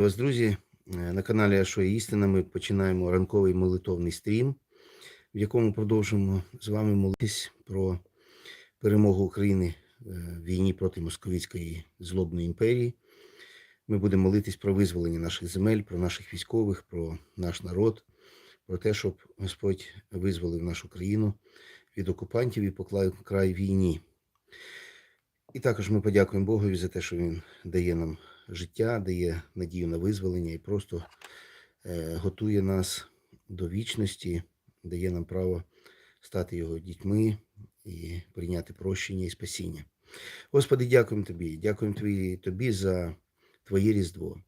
Вас, друзі, е, на каналі А що істина ми починаємо ранковий молитовний стрім, в якому продовжуємо з вами молитись про перемогу України е, в війні проти московицької злобної імперії. Ми будемо молитись про визволення наших земель, про наших військових, про наш народ, про те, щоб Господь визволив нашу країну від окупантів і поклав край війні. І також ми подякуємо Богові за те, що Він дає нам життя, дає надію на визволення і просто е, готує нас до вічності, дає нам право стати його дітьми і прийняти прощення і спасіння. Господи, дякуємо Тобі, дякуємо Тобі, тобі за Твоє Різдво,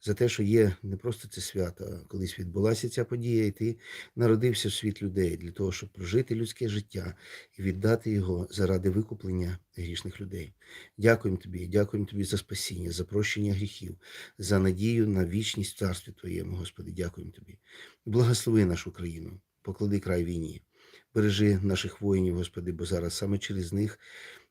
за те, що є не просто це свято, а колись відбулася ця подія, і ти народився в світ людей для того, щоб прожити людське життя і віддати його заради викуплення грішних людей. Дякуємо тобі, дякуємо тобі за спасіння, за прощення гріхів, за надію на вічність в царстві Твоєму, Господи, дякуємо тобі. Благослови нашу країну, поклади край війні, бережи наших воїнів, Господи, бо зараз саме через них.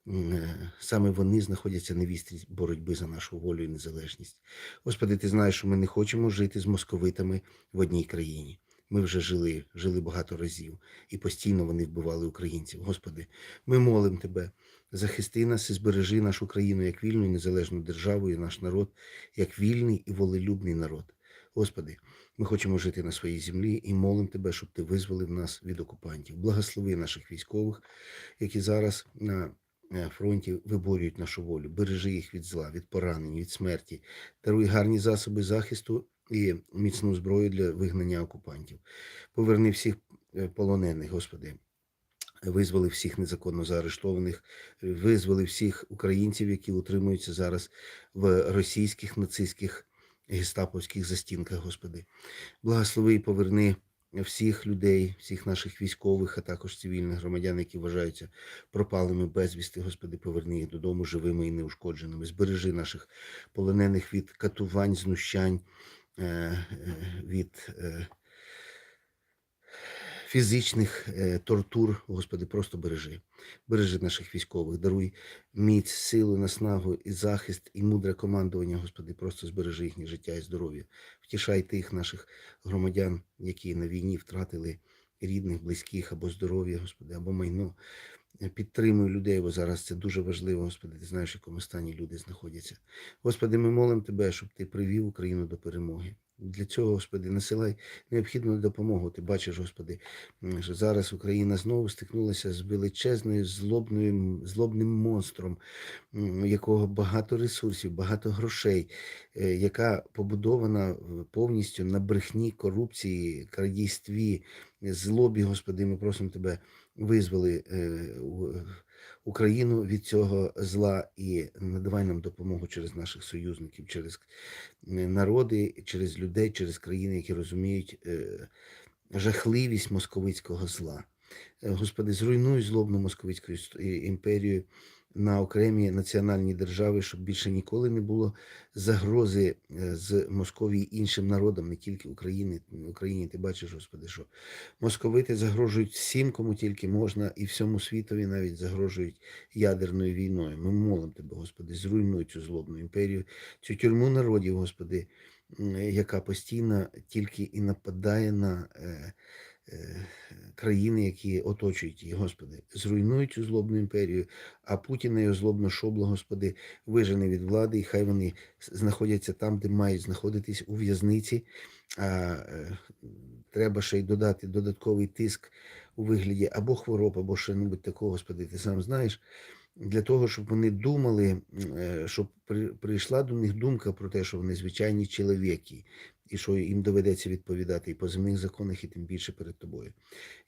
Е, Саме вони знаходяться на вістрі боротьби за нашу волю і незалежність. Господи, ти знаєш, що ми не хочемо жити з московитами в одній країні. Ми вже жили, жили багато разів, і постійно вони вбивали українців. Господи, ми молимо Тебе, захисти нас і збережи нашу країну як вільну і незалежну державу, і наш народ як вільний і волелюбний народ. Господи, ми хочемо жити на своїй землі і молимо Тебе, щоб Ти визволив нас від окупантів. Благослови наших військових, які зараз на фронті виборюють нашу волю. Бережи їх від зла, від поранень, від смерті. Даруй гарні засоби захисту і міцну зброю для вигнання окупантів. Поверни всіх е, полонених, Господи. Визволи всіх незаконно заарештованих, визволи всіх українців, які утримуються зараз в російських нацистських гестаповських застінках, Господи. Благослови і поверни всіх людей, всіх наших військових, а також цивільних громадян, які вважаються пропалими безвісти, Господи, поверни їх додому живими і неушкодженими. Збережи наших полонених від катувань, знущань, е, е, від е, фізичних е, тортур, Господи, просто бережи. Бережи наших військових, даруй міць, силу, наснагу і захист, і мудре командування, Господи, просто збережи їхнє життя і здоров'я. Втішай тих наших громадян, які на війні втратили рідних, близьких або здоров'я, Господи, або майно. Підтримуй людей, бо зараз це дуже важливо, Господи. Ти знаєш, в якому стані люди знаходяться. Господи, ми молимо Тебе, щоб Ти привів Україну до перемоги. Для цього, Господи, насилай необхідну допомогу. Ти бачиш, Господи, що зараз Україна знову стикнулася з величезною злобною, злобним монстром, у якого багато ресурсів, багато грошей, е, яка побудована е, повністю на брехні, корупції, крадійстві, злобі, Господи. Ми просимо Тебе визволи е, Україну від цього зла і надавай нам допомогу через наших союзників, через е, народи, через людей, через країни, які розуміють е, жахливість московицького зла. Е, Господи, зруйнуй злобну московицьку імперію на окремі національні держави, щоб більше ніколи не було загрози е, з Московії іншим народам, не тільки Україні. Україні ти бачиш, Господи, що московити загрожують всім, кому тільки можна, і всьому світові навіть загрожують ядерною війною. Ми молимо Тебе, Господи, зруйнуй цю злобну імперію, цю тюрму народів, Господи, яка постійно тільки і нападає на е, е, країни, які оточують її, Господи. Зруйнуй цю злобну імперію, а Путіна його злобно шобло, Господи, вижени від влади, і хай вони знаходяться там, де мають знаходитись у в'язниці. А е, треба ще й додати додатковий тиск у вигляді або хвороб, або що-небудь такого, Господи, ти сам знаєш, для того, щоб вони думали, е, щоб при- прийшла до них думка про те, що вони звичайні чоловіки, і що їм доведеться відповідати і по земних законах, і тим більше перед тобою.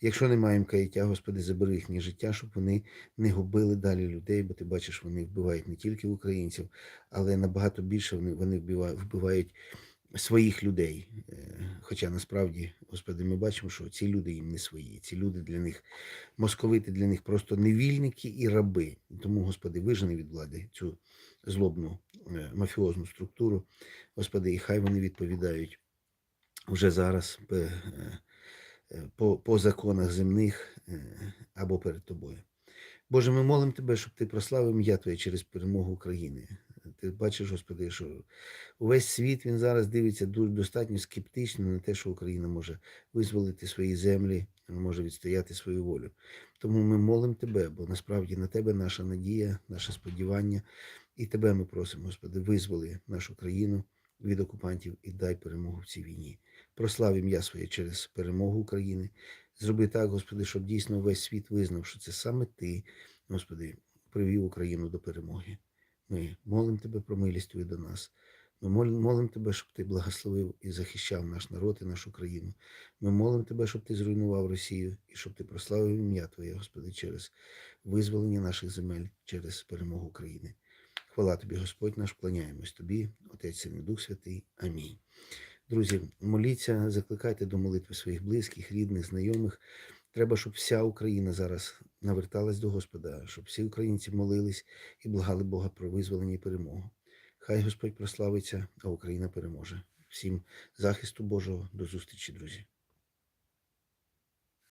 Якщо не маємо каяття, Господи, забери їхнє життя, щоб вони не губили далі людей, бо ти бачиш, вони вбивають не тільки українців, але набагато більше вони, вбивають своїх людей. Е, Хоча насправді, Господи, ми бачимо, що ці люди їм не свої. Ці люди для них, московити для них просто невільники і раби. Тому, Господи, вижени від влади цю злобну е, мафіозну структуру. Господи, і хай вони відповідають вже зараз е, по, по законах земних або перед тобою. Боже, ми молимо Тебе, щоб Ти прославив ім'я Твоє через перемогу України. Ти бачиш, Господи, що увесь світ він зараз дивиться достатньо скептично на те, що Україна може визволити свої землі, може відстояти свою волю. Тому ми молимо Тебе, бо насправді на Тебе наша надія, наше сподівання. І Тебе ми просимо, Господи, визволи нашу країну від окупантів і дай перемогу в цій війні. Прослав ім'я своє через перемогу України. Зроби так, Господи, щоб дійсно весь світ визнав, що це саме Ти, Господи, привів Україну до перемоги. Ми молимо Тебе про милість Твою до нас. Ми молимо Тебе, щоб Ти благословив і захищав наш народ і нашу країну. Ми молимо Тебе, щоб Ти зруйнував Росію і щоб Ти прославив ім'я Твоє, Господи, через визволення наших земель, через перемогу України. Хвала Тобі, Господь наш, вклоняємось Тобі, Отець Син Дух Святий. Амінь. Друзі, моліться, закликайте до молитви своїх близьких, рідних, знайомих. Треба, щоб вся Україна зараз наверталась до Господа, щоб всі українці молились і благали Бога про визволення і перемогу. Хай Господь прославиться, а Україна переможе. Всім захисту Божого. До зустрічі, друзі.